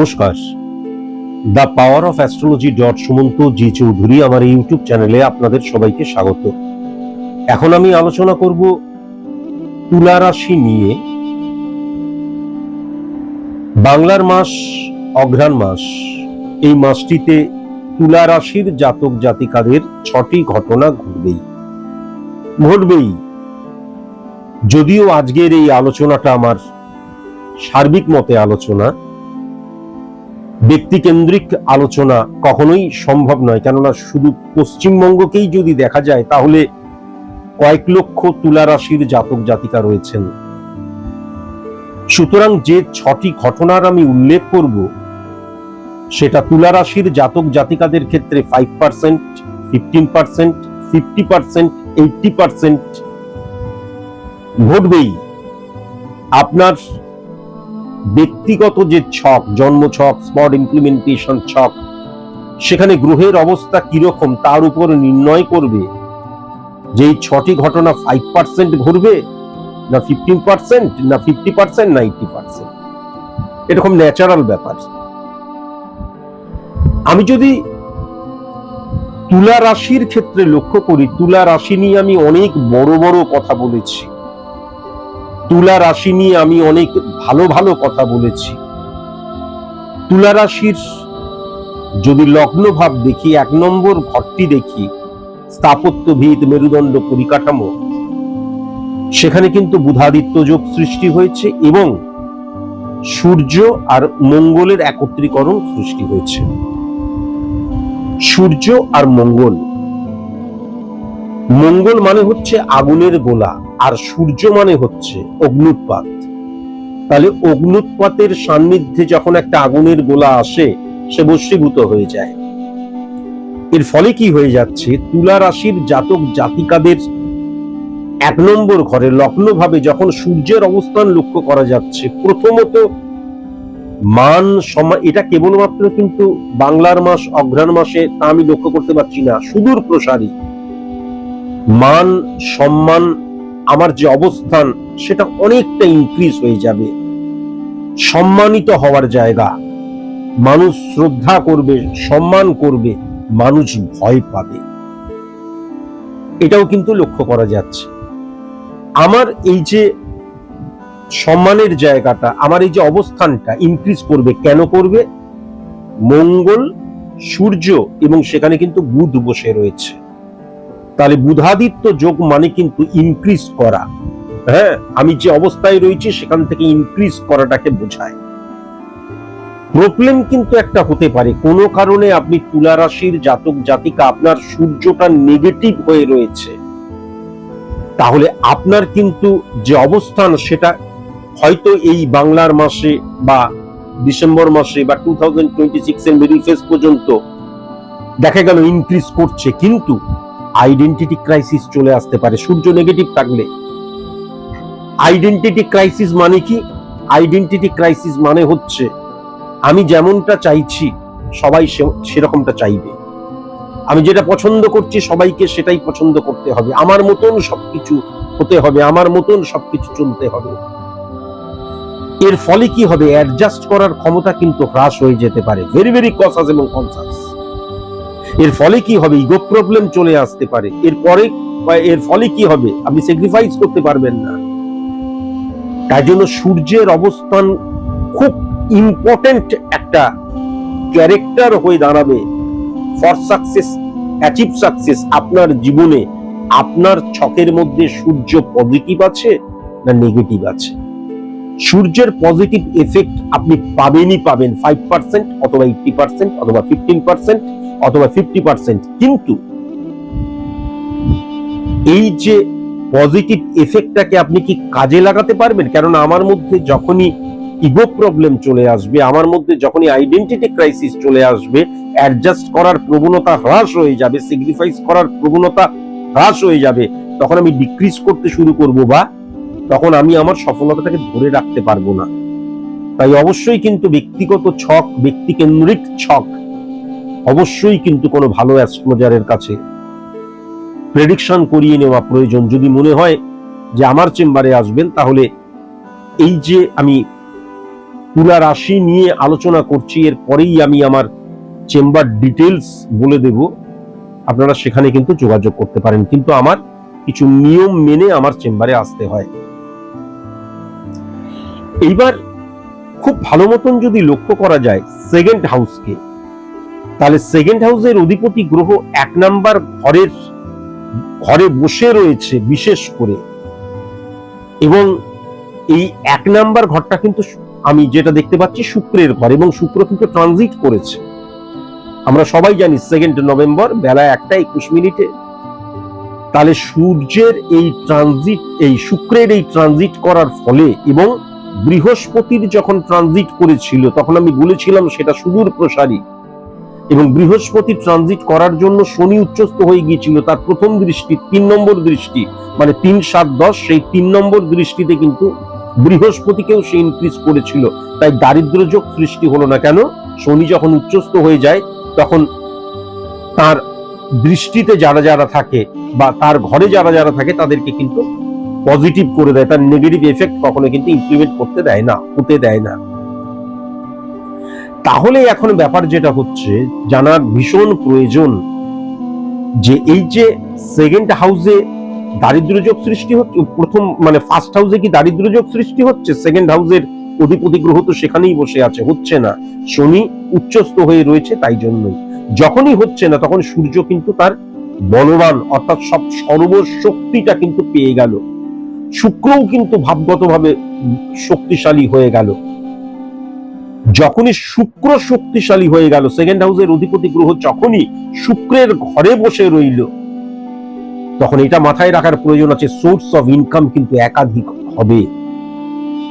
নমস্কার। The power of astrology dot Sumanta G Chowdhury আমার YouTube চ্যানেলে আপনাদের সবাইকে স্বাগত। এখন আমি আলোচনা করব তুলা রাশি নিয়ে। বাংলার মাস, অঘ্রাণ মাস, এই মাসটিতে তুলা রাশির জাতক জাতিকাদের ছটি ঘটনা ঘটবেই। ঘটবেই। যদিও আজকের এই আলোচনাটা আমার সার্বিক মতে আলোচনা ব্যক্তিকেন্দ্রিক আলোচনা কখনোই সম্ভব নয়। কেননা শুধু পশ্চিমবঙ্গকেই যদি দেখা যায়, তাহলে কয়েক লক্ষ তুলা রাশির জাতক জাতিকা রয়েছেন। সুতরাং যে ছটি ঘটনার আমি উল্লেখ করব, সেটা তুলা রাশির জাতক জাতিকাদের ক্ষেত্রে five percent fifteen percent fifty percent eighty percent ঘটবেই। আপনার ব্যক্তিগত যে ছক, জন্ম ছক স্পট ইমপ্লিমেন্টেশন ছক, সেখানে গ্রহের অবস্থা কীরকম, তার উপর নির্ণয় করবে। যে এই ছটি ঘটনা ফাইভ পার্সেন্ট ঘটবে না ফিফটিন পার্সেন্ট না ফিফটি পার্সেন্ট না এইটি পার্সেন্ট এরকম ন্যাচারাল ব্যাপার। আমি যদি তুলা রাশির ক্ষেত্রে লক্ষ্য করি, তুলা রাশি নিয়ে আমি অনেক বড় বড় কথা বলেছি। তুলা রাশি নিয়ে আমি অনেক ভালো ভালো কথা বলেছি। তুলা রাশির যদি লগ্ন ভাব দেখি, এক নম্বর ঘরটি দেখি স্থাপত্য ভিত মেরুদণ্ড পরিকাঠামো, সেখানে কিন্তু বুধাদিত্য যোগ সৃষ্টি হয়েছে এবং সূর্য আর মঙ্গলের একত্রীকরণ সৃষ্টি হয়েছে। সূর্য আর মঙ্গল। মঙ্গল মানে হচ্ছে আগুনের গোলা। আর সূর্য মানে হচ্ছে অগ্নুৎপাত। তাহলে অগ্নুৎপাতের সান্নিধ্যে যখন একটা আগুনের গোলা আসে, সে বস্মীভূত হয়ে যায়। এর ফলে কি হয়ে যাচ্ছে? তুলা রাশির জাতক জাতিকাদের এক নম্বর ঘরে লগ্ন ভাবে যখন সূর্যের অবস্থান লক্ষ্য করা যাচ্ছে, প্রথমত মান সমা এটা কেবলমাত্র কিন্তু বাংলার মাস, অঘ্রাণ মাসে তা আমি লক্ষ্য করতে পারছি না। সুদূর প্রসারী মান, সম্মান আমার যে অবস্থান, সেটা অনেকটা ইনক্রিজ হয়ে যাবে। সম্মানিত হওয়ার জায়গা। মানুষ শ্রদ্ধা করবে, সম্মান করবে, মানুষ ভয় পাবে। এটাও কিন্তু লক্ষ্য করা যাচ্ছে। আমার এই যে সম্মানের জায়গাটা, আমার এই যে অবস্থানটা ইনক্রিজ করবে, কেন করবে? মঙ্গল, সূর্য এবং সেখানে কিন্তু বুধ বসে রয়েছে। তাহলে বুধাদিত্য যোগ মানে কিন্তু ইনক্রিজ করা। হ্যাঁ আমি যে অবস্থায় রয়েছি, সেখান থেকে ইনক্রিজ করাটাকে বোঝায়। প্রবলেম কিন্তু একটা হতে পারে। কোনো কারণে আপনি তুলা রাশির জাতক জাতিকা, আপনার সূর্যটা নেগেটিভ হয়ে রয়েছে। তাহলে আপনার কিন্তু যে অবস্থান, সেটা হয়তো এই বাংলার মাসে বা ডিসেম্বর মাসে বা টু থাউজেন্ড টোয়েন্টি সিক্স এর মিডিল ফেজ পর্যন্ত দেখা গেল ইনক্রিজ করছে। কিন্তু আইডেন্টিটি ক্রাইসিস চলে আসতে পারে। সূর্য নেগেটিভ থাকলে। আইডেন্টিটি ক্রাইসিস মানে কি? আইডেন্টিটি ক্রাইসিস মানে হচ্ছে, আমি যেমনটা চাইছি, সবাই সেরকমটা চাইবে। আমি যেটা পছন্দ করছি, সবাইকে সেটাই পছন্দ করতে হবে। আমার মতন সবকিছু হতে হবে, আমার মতন সবকিছু চলতে হবে। এর ফলে কি হবে? অ্যাডজাস্ট করার ক্ষমতা কিন্তু হ্রাস হয়ে যেতে পারে। ভেরি ভেরি কসাস এবং কনসাস এর ফলে কি হবে? ইগো প্রবলেম চলে আসতে পারে। এরপরে বা এর ফলে কি হবে? আপনি স্যাক্রিফাইস করতে পারবেন না। তাই জন্য সূর্যের অবস্থান খুব ইম্পর্টেন্ট একটা ক্যারেক্টার হয়ে দাঁড়াবে। ফর সাকসেস অ্যাচিভ সাকসেস আপনার জীবনে আপনার ছকের মধ্যে সূর্য পজিটিভ আছে না নেগেটিভ আছে? সূর্যের পজিটিভ এফেক্ট আপনি পাবেনই পাবেন। ফাইভ পার্সেন্ট অথবা এইটটি পার্সেন্ট অথবা ফিফটিন পার্সেন্ট অথবা ফিফটি পার্সেন্ট কিন্তু এই যে পজিটিভ এফেক্টটাকে আপনি কি কাজে লাগাতে পারবেন? কেননা আমার মধ্যে যখনই ইগো প্রবলেম চলে আসবে, আমার মধ্যে যখনই আইডেন্টিটি ক্রাইসিস চলে আসবে অ্যাডজাস্ট করার প্রবণতা হ্রাস হয়ে যাবে স্যাক্রিফাইস করার প্রবণতা হ্রাস হয়ে যাবে, তখন আমি ডিক্রিজ করতে শুরু করব বা তখন আমি আমার সফলতাটাকে ধরে রাখতে পারব না। তাই অবশ্যই কিন্তু ব্যক্তিগত ছক ব্যক্তিকেন্দ্রিক ছক অবশ্যই কিন্তু কোনো ভালো অ্যাস্ট্রোলজারের কাছে প্রেডিকশন করিয়ে নেওয়া প্রয়োজন। যদি মনে হয় যে আমার চেম্বারে আসবেন, তাহলে এই যে আমি তুলা রাশি নিয়ে আলোচনা করছি, এর পরেই আমি আমার চেম্বার ডিটেলস বলে দেব। আপনারা সেখানে কিন্তু যোগাযোগ করতে পারেন। কিন্তু আমার কিছু নিয়ম মেনে আমার চেম্বারে আসতে হয়। এইবার খুব ভালো মতন যদি লক্ষ্য করা যায়, সেকেন্ড হাউসকে তাহলে সেকেন্ড হাউসের অধিপতি গ্রহ এক নাম্বার ঘরের, ঘরে বসে রয়েছে বিশেষ করে। এবং এই এক নাম্বার ঘরটা কিন্তু আমি যেটা দেখতে পাচ্ছি শুক্রের ঘর এবং শুক্র কিন্তু ট্রানজিট করেছে। আমরা সবাই জানি সেকেন্ড নভেম্বর বেলা একটা একুশ মিনিটে। তাহলে সূর্যের এই ট্রানজিট এই শুক্রের এই ট্রানজিট করার ফলে এবং বৃহস্পতির যখন ট্রানজিট করেছিল, তখন আমি বলেছিলাম সেটা সুদূর প্রসারী এবং বৃহস্পতি ট্রানজিট করার জন্য শনি উচ্চস্থ হয়ে গিয়েছিল। তার প্রথম দৃষ্টি, তিন নম্বর দৃষ্টি মানে তিন সাত দশ, সেই তিন নম্বর দৃষ্টিতে কিন্তু বৃহস্পতিকেও সে ইনক্রিজ করেছিল। তাই দারিদ্র যোগ সৃষ্টি হলো না কেন? শনি যখন উচ্চস্থ হয়ে যায়, তখন তার দৃষ্টিতে যারা যারা থাকে বা তার ঘরে যারা যারা থাকে, তাদেরকে কিন্তু পজিটিভ করে দেয়। তার নেগেটিভ এফেক্ট কখনো কিন্তু ইমপ্লিমেন্ট করতে দেয় না, হতে দেয় না। তাহলে এখন ব্যাপার যেটা হচ্ছে, জানার ভীষণ প্রয়োজন যে এই যে সেকেন্ড হাউসে দারিদ্র্যযোগ সৃষ্টি হচ্ছে, প্রথম মানে ফার্স্ট হাউসে কি দারিদ্র্যযোগ সৃষ্টি হচ্ছে? সেকেন্ড হাউসের অধিপতি গ্রহ তো সেখানেই বসে আছে, হচ্ছে না। শনি উচ্চস্ত হয়ে রয়েছে তাই জন্যই। যখনই হচ্ছে না, তখন সূর্য কিন্তু তার বলবান, অর্থাৎ সব সর্বশক্তিটা কিন্তু পেয়ে গেল। শুক্রও কিন্তু ভাবগতভাবে শক্তিশালী হয়ে গেল। যখনই শুক্র শক্তিশালী হয়ে গেল সেকেন্ড হাউসের অধিপতি গ্রহ যখনই শুক্রের ঘরে বসে রইল, তখন এটা মাথায় রাখার প্রয়োজন আছে সোর্স অফ ইনকাম কিন্তু একাধিক হবে।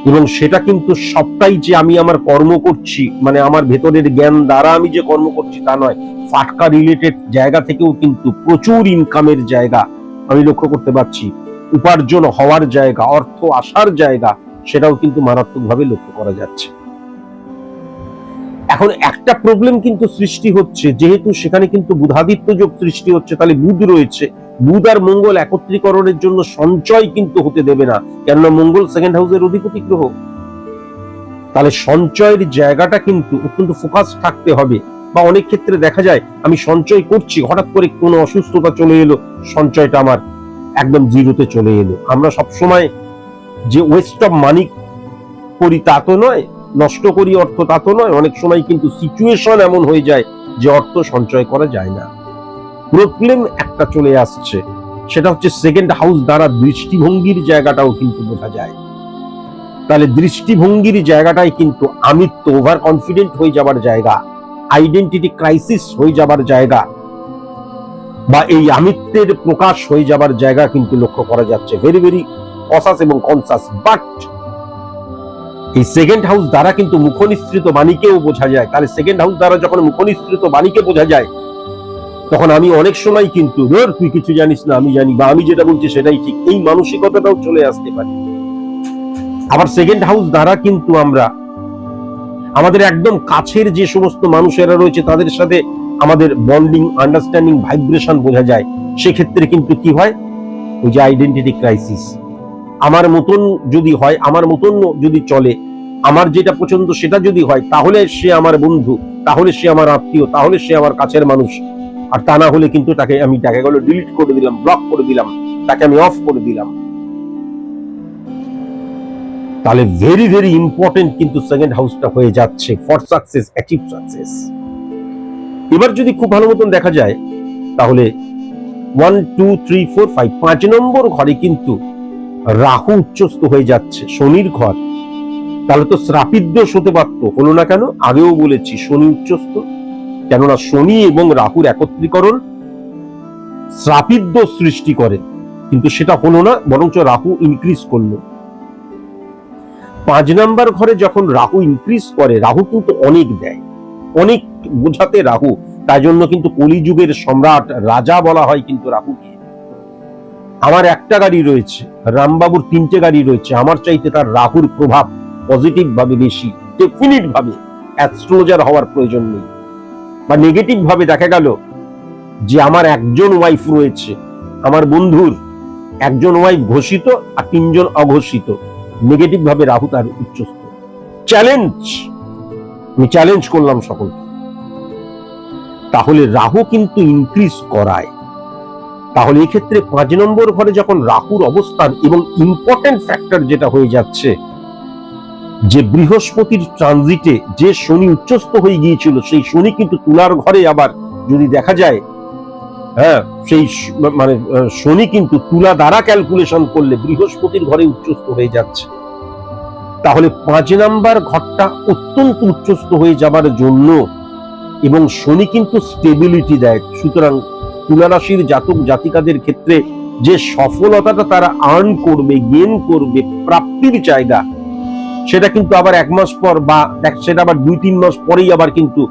এবং সেটা কিন্তু সবটাই যে আমি আমার কর্ম করছি মানে আমার ভেতরের জ্ঞান দ্বারা আমি যে কর্ম করছি তা নয়, ফাটকা রিলেটেড জায়গা থেকেও কিন্তু প্রচুর ইনকামের জায়গা আমি লক্ষ্য করতে পারছি। উপার্জন হওয়ার জায়গা, অর্থ আসার জায়গা, সেটাও কিন্তু মারাত্মকভাবে লক্ষ্য করা যাচ্ছে। এখন একটা প্রবলেম কিন্তু সৃষ্টি হচ্ছে, যেহেতু সেখানে কিন্তু বুধাদিত্য যোগ সৃষ্টি হচ্ছে, তাহলে বুধ রয়েছে। বুধ আর মঙ্গল একত্রীকরণের জন্য সঞ্চয় কিন্তু হতে দেবে না, কেননা মঙ্গল সেকেন্ড হাউসের অধিপতি গ্রহ। তাহলে সঞ্চয়ের জায়গাটা কিন্তু অত্যন্ত ফোকাস থাকতে হবে। বা অনেক ক্ষেত্রে দেখা যায়, আমি সঞ্চয় করছি, হঠাৎ করে কোনো অসুস্থতা চলে এলো, সঞ্চয়টা আমার একদম জিরোতে চলে এলো। আমরা সবসময় যে ওয়েস্ট অফ মানি করি তা তো নয় নষ্ট করি অর্থ তা তো নয়। অনেক সময় কিন্তু সিচুয়েশন এমন হয়ে যায় যে অর্থ সঞ্চয় করা যায় না। প্রবলেম একটা চলে আসছে। সেটা হচ্ছে সেকেন্ড হাউস দ্বারা দৃষ্টিভঙ্গির জায়গাটাও কিন্তু বোঝা যায়। তাহলে দৃষ্টিভঙ্গির জায়গাটাই কিন্তু আমিত্ব ওভার কনফিডেন্ট হয়ে যাবার জায়গা আইডেন্টিটি ক্রাইসিস হয়ে যাবার জায়গা বা এই আমিত্বের প্রকাশ হয়ে যাবার জায়গা কিন্তু লক্ষ্য করা যাচ্ছে। ভেরি ভেরি কসাস এবং কনসাস বাট এই সেকেন্ড হাউস দ্বারা কিন্তু মুখনিসৃত বাণীকেও বোঝা যায়। তাহলে সেকেন্ড হাউস দ্বারা যখন মুখনিসৃত বাণীকে বোঝা যায়, তখন আমি অনেক সময় কিন্তু, ধর, তুই কিছু জানিস না, আমি জানি, বা আমি যেটা বলছি সেটাই ঠিক। এই মানসিকতাটাও চলে আসতে পারে। আবার সেকেন্ড হাউস দ্বারা কিন্তু আমরা, আমাদের একদম কাছের যে সমস্ত মানুষেরা রয়েছে, তাদের সাথে আমাদের বন্ডিং আন্ডারস্ট্যান্ডিং ভাইব্রেশন বোঝা যায়। সেক্ষেত্রে কিন্তু কি হয়? ওই যে আইডেন্টিটি ক্রাইসিস আমার মতন যদি হয়, আমার মতন যদি চলে, আমার যেটা পছন্দ সেটা যদি হয়, তাহলে সে আমার বন্ধু, তাহলে সে আমার আত্মীয়, তাহলে সে আমার কাছের মানুষ। আর তা না হলে কিন্তু তাকে আমি দেখা গেল ডিলিট করে দিলাম ব্লক করে দিলাম, তাকে আমি অফ করে দিলাম। তাহলে ভেরি ভেরি ইম্পর্টেন্ট কিন্তু সেকেন্ড হাউসটা হয়ে যাচ্ছে ফর সাকসেস অ্যাচিভ সাকসেস এবার যদি খুব ভালো মতন দেখা যায়, তাহলে one two three four five পাঁচ নম্বর ঘরে কিন্তু রাহু উচ্চস্থ হয়ে যাচ্ছে, শনির ঘর। তাহলে তো শ্রাপিত দোষ হতে পারতো, হলো না কেন? আগেও বলেছি, শনি উচ্চস্থ। কেননা শনি এবং রাহুর একত্রীকরণ শ্রাপিত দোষ সৃষ্টি করে। কিন্তু সেটা হলো না, বরঞ্চ রাহু ইনক্রিজ করল। পাঁচ নাম্বার ঘরে যখন রাহু ইনক্রিজ করে, রাহু কিন্তু অনেক দেয়। অনেক বোঝাতে রাহু। তাই জন্য কিন্তু কলিযুগের সম্রাট রাজা বলা হয় কিন্তু রাহুকে। আমার একটা গাড়ি রয়েছে, রামবাবুর তিনটে গাড়ি রয়েছে, আমার চাইতে তার রাহুর প্রভাব পজিটিভ ভাবে বেশি ডেফিনিট ভাবে অ্যাস্ট্রোলজার হওয়ার প্রয়োজন নেই। বা নেগেটিভ ভাবে দেখা গেল যে আমার একজন ওয়াইফ রয়েছে, আমার বন্ধুর একজন ওয়াইফ ঘোষিত আর তিনজন অঘোষিত নেগেটিভ ভাবে রাহু তার উচ্চস্থ। চ্যালেঞ্জ আমি চ্যালেঞ্জ করলাম সকলকে। তাহলে রাহু কিন্তু ইনক্রিজ করায়। তাহলে এক্ষেত্রে পাঁচ নম্বর ঘরে যখন রাহুর অবস্থান এবং ইম্পর্টেন্ট ফ্যাক্টর যেটা হয়ে যাচ্ছে, যে বৃহস্পতির ট্রানজিটে যে শনি উচ্চস্থ হয়ে গিয়েছিল, সেই শনি কিন্তু তুলার ঘরে আবার যদি দেখা যায় হ্যাঁ সেই মানে শনি কিন্তু তুলা দ্বারা ক্যালকুলেশন করলে বৃহস্পতির ঘরে উচ্চস্থ হয়ে যাচ্ছে। তাহলে পাঁচ নাম্বার ঘরটা অত্যন্ত উচ্চস্থ হয়ে যাবার জন্য এবং শনি কিন্তু স্টেবিলিটি দেয়। সুতরাং তুলা রাশির জাতক জাতিকাদের ক্ষেত্রে যে সফলতাটা তারা আর্ন করবে গেন করবে, প্রাপ্তির জায়গা, সেটা কিন্তু আবার এক মাস পর বা সেটা আবার দুই তিন মাস পরেই আবার কিন্তু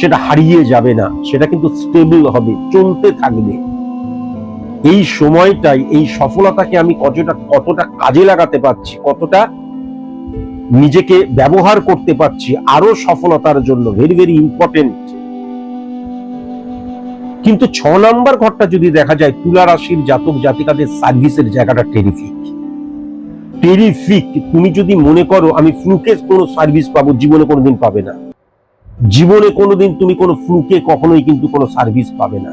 সেটা হারিয়ে যাবে না। সেটা কিন্তু স্টেবল হবে, চলতে থাকবে। এই সময়টাই, এই সফলতাকে আমি কতটা কতটা কাজে লাগাতে পারছি, কতটা নিজেকে ব্যবহার করতে পারছি আরও সফলতার জন্য ভেরি ভেরি ইম্পর্টেন্ট কিন্তু ছ নাম্বার ঘরটা যদি দেখা যায়, তুলা রাশির জাতক জাতিকাদের সার্ভিসের জায়গাটা টেরিফিক টেরিফিক তুমি যদি মনে করো, আমি ফ্লুকে কোনো সার্ভিস পাবো, জীবনে কোনোদিন পাবে না। জীবনে কোনোদিন তুমি কোনো ফ্লুকে কখনোই কিন্তু কোনো সার্ভিস পাবে না।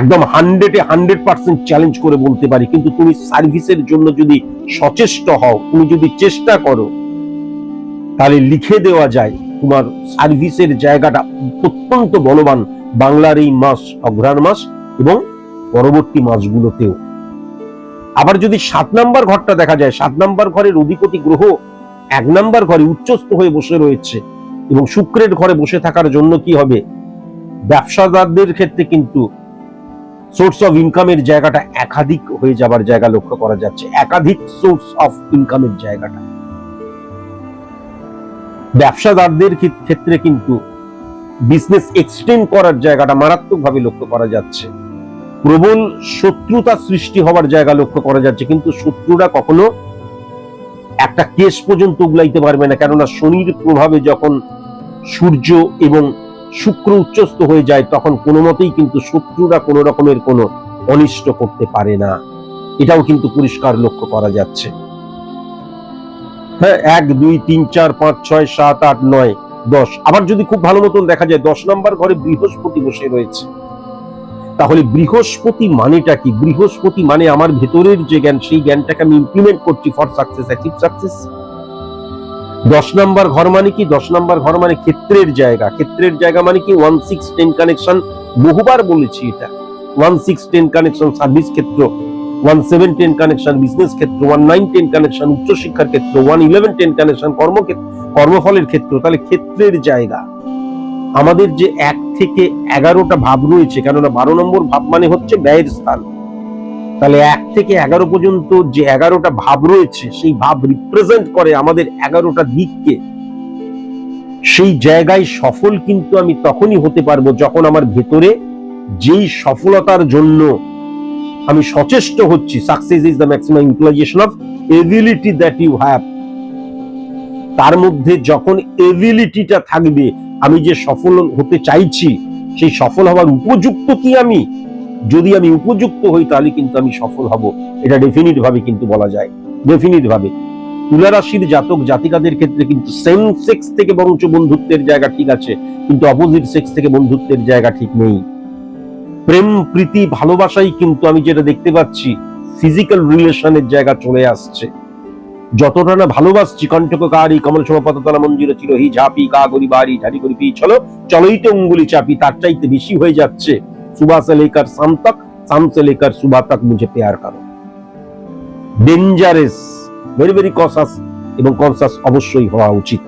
একদম হান্ড্রেডে হান্ড্রেড পার্সেন্ট চ্যালেঞ্জ করে বলতে পারি, কিন্তু তুমি সার্ভিসের জন্য যদি সচেষ্ট হও, তুমি যদি চেষ্টা করো, তাহলে লিখে দেওয়া যায়, তোমার সার্ভিসের জায়গাটা অত্যন্ত বলবান বাংলার এই মাস, অঘ্রাণ মাস এবং পরবর্তী মাসগুলোতেও। আবার যদি সাত নাম্বার ঘরটা দেখা যায়, সাত নাম্বার ঘরের অধিপতি গ্রহ এক নাম্বার ঘরে উচ্চস্থ হয়ে বসে রয়েছে এবং শুক্রের ঘরে বসে থাকার জন্য কি হবে? ব্যবসাদারদের ক্ষেত্রে কিন্তু সোর্স অফ ইনকামের জায়গাটা একাধিক হয়ে যাবার জায়গা লক্ষ্য করা যাচ্ছে। একাধিক সোর্স অফ ইনকামের জায়গাটা। ব্যবসাদারদের ক্ষেত্রে কিন্তু বিজনেস এক্সটেন্ড করার জায়গাটা মারাত্মকভাবে লক্ষ্য করা যাচ্ছে। প্রবল শত্রুতা সৃষ্টি হওয়ার জায়গা লক্ষ্য করা যাচ্ছে, কিন্তু শত্রুরা কখনো একটা কেস পর্যন্ত উগলাইতে পারবে না, কেননা শনির প্রভাবে যখন সূর্য এবং শুক্র উচ্চস্থ হয়ে যায়, তখন কোনো মতেই কিন্তু শত্রুরা কোনো রকমের কোনো অনিষ্ট করতে পারে না। এটাও কিন্তু পরিষ্কার লক্ষ্য করা যাচ্ছে। হ্যাঁ এক, দুই, তিন, চার, পাঁচ, ছয়, সাত, আট, নয় দশ। আবার যদি খুব ভালো মতন দেখা যায়, দশ নম্বর ঘরে বৃহস্পতি বসে রয়েছে। তাহলে বৃহস্পতি মানেটা কি? বৃহস্পতি মানে আমার ভেতরের যে জ্ঞান, সেই জ্ঞানটাকে আমি ইমপ্লিমেন্ট করছি ফর সাকসেস অ্যাচিভ সাকসেস দশ নাম্বার ঘর মানে কি? দশ নাম্বার ঘর মানে ক্ষেত্রের জায়গা। ক্ষেত্রের জায়গা মানে কি? ওয়ান সিক্স টেন কানেকশন বহুবার বলেছি এটা। One six ten connection service ক্ষেত্র। ওয়ান কানেকশন বিজনেস ক্ষেত্র ওয়ান কানেকশন উচ্চশিক্ষার ক্ষেত্র ওয়ান কানেকশন কর্মফলের ক্ষেত্র, তাহলে ক্ষেত্রের জায়গা। আমাদের যে এক থেকে এগারোটা ভাব রয়েছে, কেননা বারো নম্বর ভাব মানে হচ্ছে ব্যয়ের স্থান। তাহলে এক থেকে এগারো পর্যন্ত যে এগারোটা ভাব রয়েছে, সেই ভাব রিপ্রেজেন্ট করে আমাদের এগারোটা দিককে। সেই জায়গায় সফল কিন্তু আমি তখনই হতে পারব যখন আমার ভেতরে যেই সফলতার জন্য আমি সচেষ্ট হচ্ছি। Success is the maximum utilization of ability that you have তার মধ্যে যখন এবিলিটিটা থাকবে, আমি যে সফল হতে চাইছি, সেই সফল হওয়ার উপযুক্ত কি আমি? যদি আমি উপযুক্ত হই, তাহলে কিন্তু আমি সফল হব। এটা ডেফিনিট ভাবে কিন্তু বলা যায়। ডেফিনিট ভাবে। তুলা রাশির জাতক জাতিকাদের ক্ষেত্রে কিন্তু সেম সেক্স থেকে বরঞ্চ বন্ধুত্বের জায়গা ঠিক আছে, কিন্তু অপোজিট সেক্স থেকে বন্ধুত্বের জায়গা ঠিক নেই। প্রেম, প্রীতি, ভালোবাসাই কিন্তু আমি যেটা দেখতে পাচ্ছি ফিজিক্যাল রিলেশনের জায়গা চলে আসছে। যতটা না ভালোবাসছি কণ্ঠকারী কমল সমাপতলা মঞ্জির ছিল হি ঝাপি কা বাড়ি ঝাড়ি করি পি, চলো চলোইতে উঙ্গুলি চাপি, তার চাইতে বেশি হয়ে যাচ্ছে। মুঝে করো। ডেঞ্জারেস ভেরি ভেরি এবং কনসাস অবশ্যই হওয়া উচিত।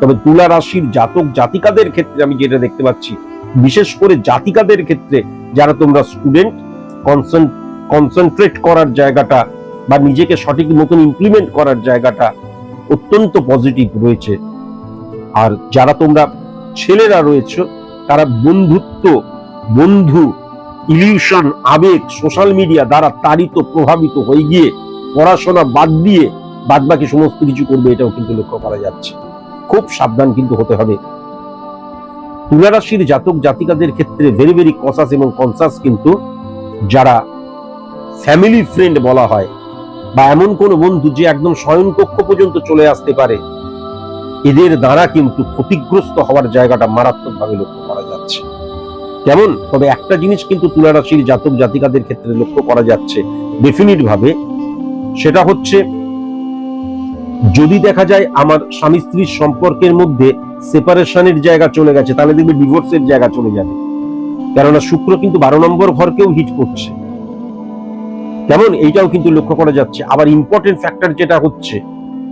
তবে তুলা রাশির জাতক জাতিকাদের ক্ষেত্রে আমি যেটা দেখতে পাচ্ছি, বিশেষ করে জাতিকাদের ক্ষেত্রে যারা তোমরা স্টুডেন্ট কনসেন্ট্রেট করার জায়গাটা বা নিজেকে সঠিক মতন ইমপ্লিমেন্ট করার জায়গাটা অত্যন্ত পজিটিভ রয়েছে। আর যারা তোমরা ছেলেরা রয়েছে, তারা বন্ধুত্ব, বন্ধু ইলিউশন আবেগ সোশ্যাল মিডিয়া দ্বারা তাড়িত, প্রভাবিত হয়ে গিয়ে পড়াশোনা বাদ দিয়ে বাদ বাকি সমস্ত কিছু করবে, এটাও কিন্তু লক্ষ্য করা যাচ্ছে। খুব সাবধান কিন্তু হতে হবে। তুলা রাশির জাতক জাতিকাদের ক্ষেত্রে ভেরি ভেরি কসাস এবং কনসাস কিন্তু যারা ফ্যামিলি ফ্রেন্ড বলা হয় বা এমন কোন বন্ধু যে একদম শয়নকক্ষ পর্যন্ত চলে আসতে পারে, এদের দ্বারা কিন্তু ক্ষতিগ্রস্ত হওয়ার জায়গাটা মারাত্মকভাবে লক্ষ্য করা যাচ্ছে। কেমন? তবে একটা জিনিস কিন্তু তুলা রাশির জাতক জাতিকাদের ক্ষেত্রে লক্ষ্য করা যাচ্ছে ডেফিনিট ভাবে সেটা হচ্ছে যদি দেখা যায় আমার স্বামী স্ত্রীর সম্পর্কের মধ্যে সেপারেশনের জায়গা চলে গেছে, তাহলে দেখবে ডিভোর্সের জায়গা চলে যাবে। কেননা শুক্র কিন্তু বারো নম্বর ঘরকেও হিট করছে। কেমন? এইটাও কিন্তু লক্ষ্য করা যাচ্ছে। আবার ইম্পর্টেন্ট ফ্যাক্টর যেটা হচ্ছে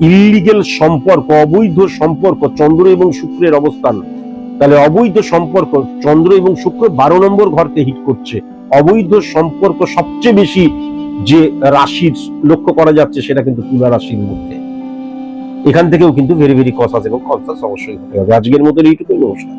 ইলিগেল সম্পর্ক, অবৈধ সম্পর্ক, চন্দ্র এবং শুক্রের অবস্থান। তাহলে অবৈধ সম্পর্ক, চন্দ্র এবং শুক্র বারো নম্বর ঘরকে হিট করছে। অবৈধ সম্পর্ক সবচেয়ে বেশি যে রাশির লক্ষ্য করা যাচ্ছে, সেটা কিন্তু তুলা রাশির মধ্যে। এখান থেকেও কিন্তু ভেরি ভেরি আছে এবং কনসাস অবশ্যই হতে হবে। আজকের মতো এইটুকুই, নমস্কার।